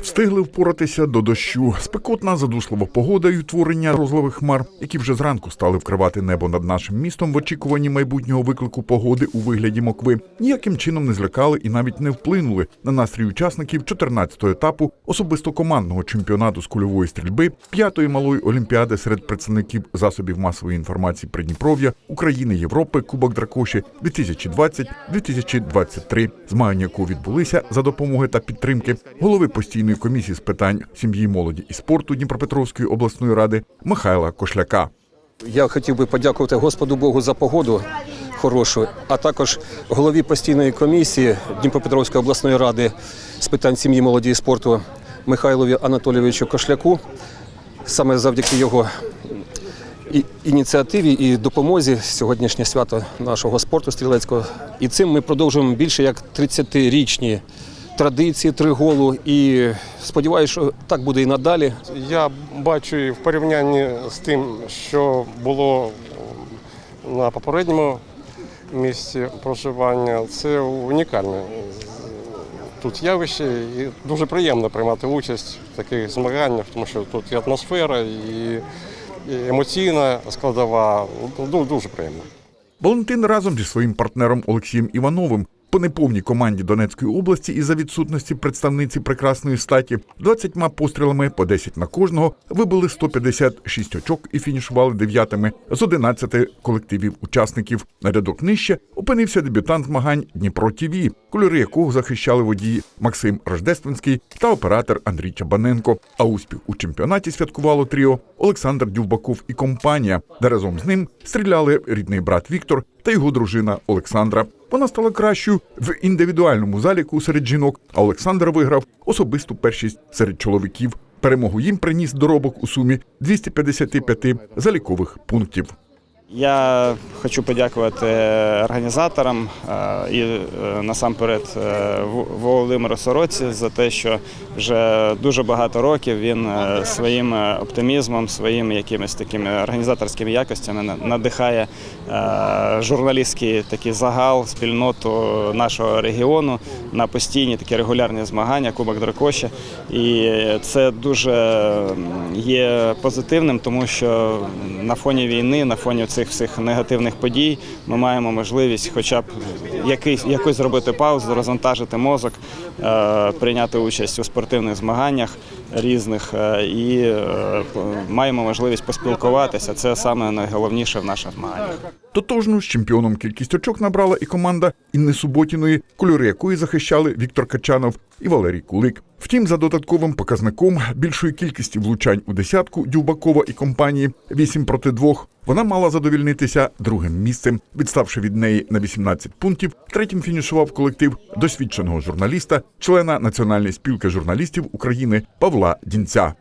Встигли впоратися до дощу. Спекотна задушлива погода і утворення розлових хмар, які вже зранку стали вкривати небо над нашим містом в очікуванні майбутнього виклику погоди у вигляді мокви. Ніяким чином не злякали і навіть не вплинули на настрій учасників 14-го етапу особисто командного чемпіонату з кульової стрільби, п'ятої малої олімпіади серед представників засобів масової інформації Придніпров'я, України, Європи, Кубок Дракоші 2020-2023, змагання якого відбулися за допомоги та підтримки голови постійної комісії з питань сім'ї, молоді і спорту Дніпропетровської обласної ради Михайла Кошляка. Я хотів би подякувати Господу Богу за погоду хорошу, а також голові постійної комісії Дніпропетровської обласної ради з питань сім'ї, молоді і спорту Михайлові Анатолійовичу Кошляку. Саме завдяки його ініціативі і допомозі сьогоднішнє свято нашого спорту стрілецького. І цим ми продовжуємо більше як 30-річні традиції триголу. І сподіваюся, що так буде і надалі. Я бачу і в порівнянні з тим, що було на попередньому місці проживання, це унікальне тут явище і дуже приємно приймати участь в таких змаганнях, тому що тут і атмосфера, і, і емоційна складова. Ну, дуже приємно. Валентин разом зі своїм партнером Олексієм Івановим по неповній команді Донецької області із-за відсутності представниці прекрасної статі 20 пострілами по 10 на кожного вибили 156 очок і фінішували дев'ятими з 11 колективів учасників. На рядок нижче опинився дебютант змагань Дніпро ТІВІ, кольори якого захищали водії Максим Рождественський та оператор Андрій Чабаненко. А успіх у чемпіонаті святкувало тріо Олександр Дювбаков і компанія, де разом з ним стріляли рідний брат Віктор та його дружина Олександра. Вона стала кращою в індивідуальному заліку серед жінок, а Олександр виграв особисту першість серед чоловіків. Перемогу їм приніс доробок у сумі 255 залікових пунктів. Я хочу подякувати організаторам е, і е, насамперед е, Володимиру Сороці за те, що вже дуже багато років він своїм оптимізмом, своїми якимись такими організаторськими якостями на- надихає журналістський такий загал, спільноту нашого регіону на постійні такі регулярні змагання, Кубок Дракоші. І це дуже є позитивним, тому що на фоні війни, на фоні цих всіх негативних подій, ми маємо можливість, хоча б якийсь якось зробити паузу, розвантажити мозок, е, прийняти участь у спортивних змаганнях різних е, і е, маємо можливість поспілкуватися. Це саме найголовніше в наших змаганнях. Тотожну з чемпіоном кількість очок набрала і команда Інни Суботіної, кольори якої захищали Віктор Качанов і Валерій Кулик. Втім, за додатковим показником більшої кількості влучань у десятку Дюбакова і компанії 8 проти 2, вона мала задовільнитися другим місцем, відставши від неї на 18 пунктів. Третім фінішував колектив досвідченого журналіста, члена Національної спілки журналістів України Павла Дінця.